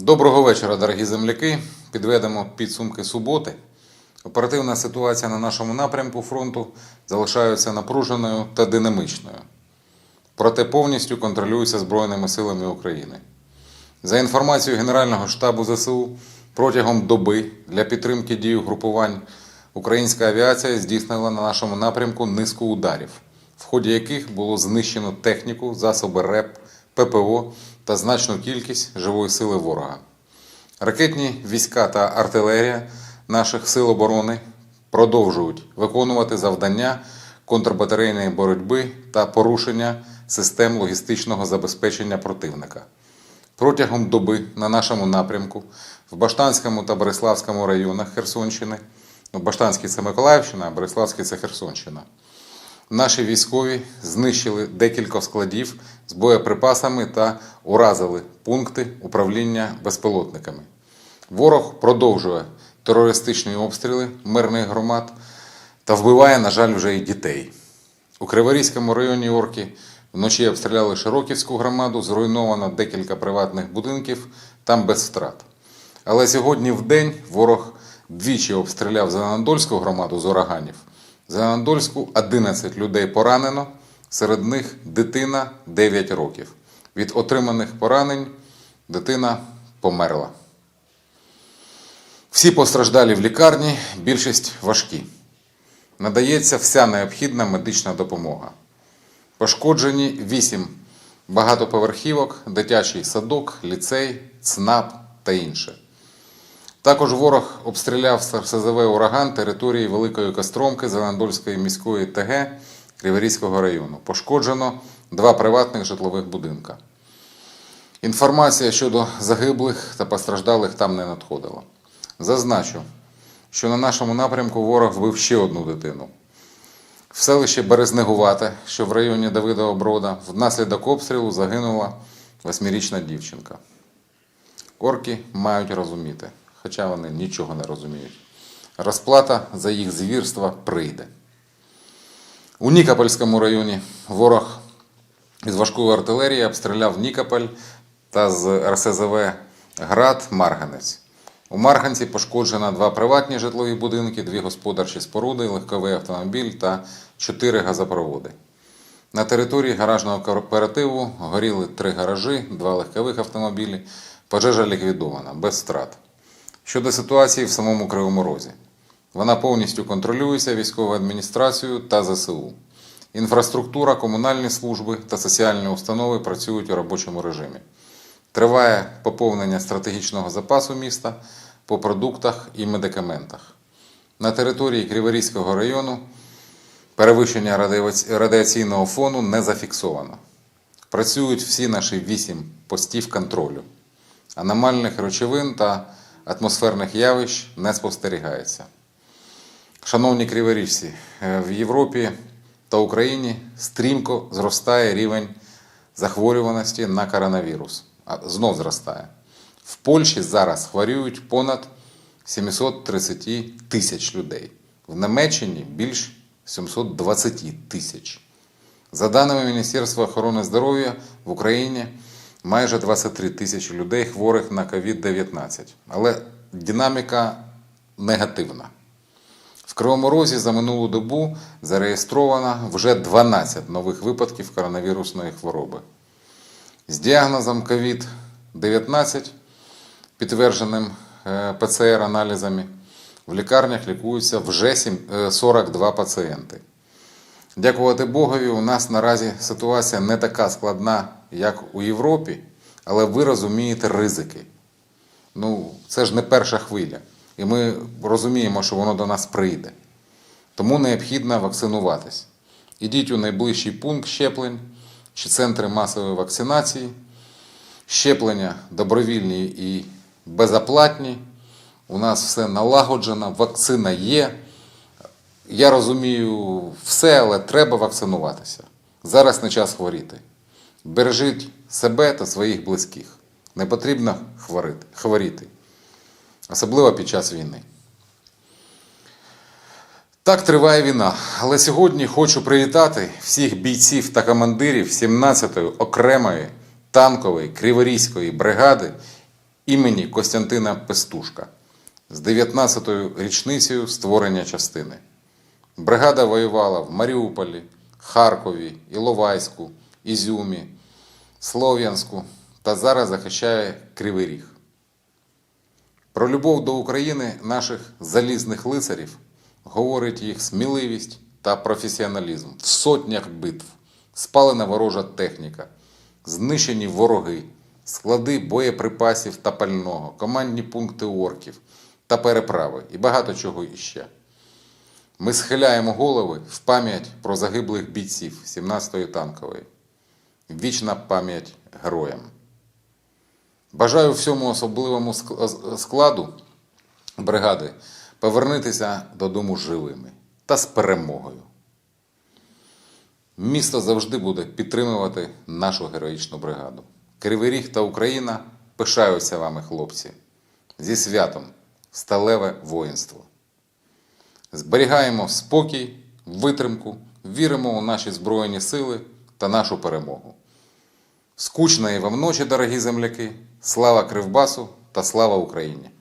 Доброго вечора, дорогі земляки. Підведемо підсумки суботи. Оперативна ситуація на нашому напрямку фронту залишається напруженою та динамичною. Проте повністю контролюється Збройними силами України. За інформацією Генерального штабу ЗСУ, протягом доби для підтримки дій угрупувань українська авіація здійснила на нашому напрямку низку ударів, в ході яких було знищено техніку, засоби РЕП, ППО та значну кількість живої сили ворога. Ракетні війська та артилерія наших сил оборони продовжують виконувати завдання контрбатарейної боротьби та порушення систем логістичного забезпечення противника. Протягом доби на нашому напрямку в Баштанському та Береславському районах Херсонщини, ну, Баштанський це Миколаївщина, а Береславський це Херсонщина. Наші військові знищили декілька складів з боєприпасами та уразили пункти управління безпілотниками. Ворог продовжує терористичні обстріли мирних громад та вбиває, на жаль, вже і дітей. У Криворізькому районі Орки вночі обстріляли Широківську громаду, зруйновано декілька приватних будинків, там без втрат. Але сьогодні в день ворог двічі обстріляв Зеленодольську громаду з ураганів. В Зеленодольську 11 людей поранено, серед них дитина 9 років. Від отриманих поранень дитина померла. Всі постраждалі в лікарні, більшість важкі. Надається вся необхідна медична допомога. Пошкоджені 8 багатоповерхівок, дитячий садок, ліцей, ЦНАП та інше. Також ворог обстріляв з РСЗВ ураган території Великої Костромки Зеленодольської міської ТГ Криворізького району. Пошкоджено два приватних житлових будинка. Інформація щодо загиблих та постраждалих там не надходила. Зазначу, що на нашому напрямку ворог вбив ще одну дитину. В селищі Березнегувате, що в районі Давидова Брода, внаслідок обстрілу загинула восьмирічна дівчинка. Орки мають розуміти, хоча вони нічого не розуміють. Розплата за їх звірства прийде. У Нікопольському районі ворог із важкої артилерії обстріляв Нікополь та з РСЗВ Град Марганець. У Марганці пошкоджено два приватні житлові будинки, дві господарчі споруди, легковий автомобіль та чотири газопроводи. На території гаражного кооперативу горіли три гаражі, два легкових автомобілі. Пожежа ліквідована без втрат. Щодо ситуації в самому Кривому Розі, вона повністю контролюється військовою адміністрацією та ЗСУ. Інфраструктура, комунальні служби та соціальні установи працюють у робочому режимі. Триває поповнення стратегічного запасу міста по продуктах і медикаментах. На території Криворізького району перевищення радіаційного фону не зафіксовано. Працюють всі наші вісім постів контролю. Аномальних речовин та атмосферних явищ не спостерігається. Шановні криворіжці, е, в Європі та Україні стрімко зростає рівень захворюваності на коронавірус. Знов зростає. В Польщі зараз хворіють понад 730 тисяч людей. В Німеччині більш 720 тисяч. За даними Міністерства охорони здоров'я в Україні майже 23 тисячі людей хворих на COVID-19. Але динаміка негативна. В Кривому Розі за минулу добу зареєстровано вже 12 нових випадків коронавірусної хвороби. З діагнозом COVID-19, підтвердженим е, ПЦР-аналізами, в лікарнях лікуються вже е, 42 пацієнти. Дякувати Богові, у нас наразі ситуація не така складна, як у Європі, але ви розумієте ризики. Ну, це ж не перша хвиля. І ми розуміємо, що воно до нас прийде. Тому необхідно вакцинуватись. Ідіть у найближчий пункт щеплень чи центри масової вакцинації. Щеплення добровільні і безоплатні. У нас все налагоджено, вакцина є. Я розумію все, але треба вакцинуватися. Зараз не час хворіти. Бережіть себе та своїх близьких. Не потрібно хворіти, особливо під час війни. Так триває війна. Але сьогодні хочу привітати всіх бійців та командирів 17-ї окремої танкової криворізької бригади імені Костянтина Пестушка з 19-ю річницею створення частини. Бригада воювала в Маріуполі, Харкові, Іловайську, Ізюмі, Слов'янську та зараз захищає Кривий Ріг. Про любов до України наших залізних лицарів говорить їх сміливість та професіоналізм в сотнях битв, спалена ворожа техніка, знищені вороги, склади боєприпасів та пального, командні пункти орків та переправи і багато чого іще. Ми схиляємо голови в пам'ять про загиблих бійців 17-ї танкової. Вічна пам'ять героям. Бажаю всьому особливому складу бригади повернутися додому живими та з перемогою. Місто завжди буде підтримувати нашу героїчну бригаду. Кривий Ріг та Україна пишаються вами, хлопці. Зі святом, сталеве воїнство. Зберігаємо спокій, витримку, віримо у наші Збройні сили та нашу перемогу. Скучної вам ночі, дорогі земляки! Слава Кривбасу та слава Україні!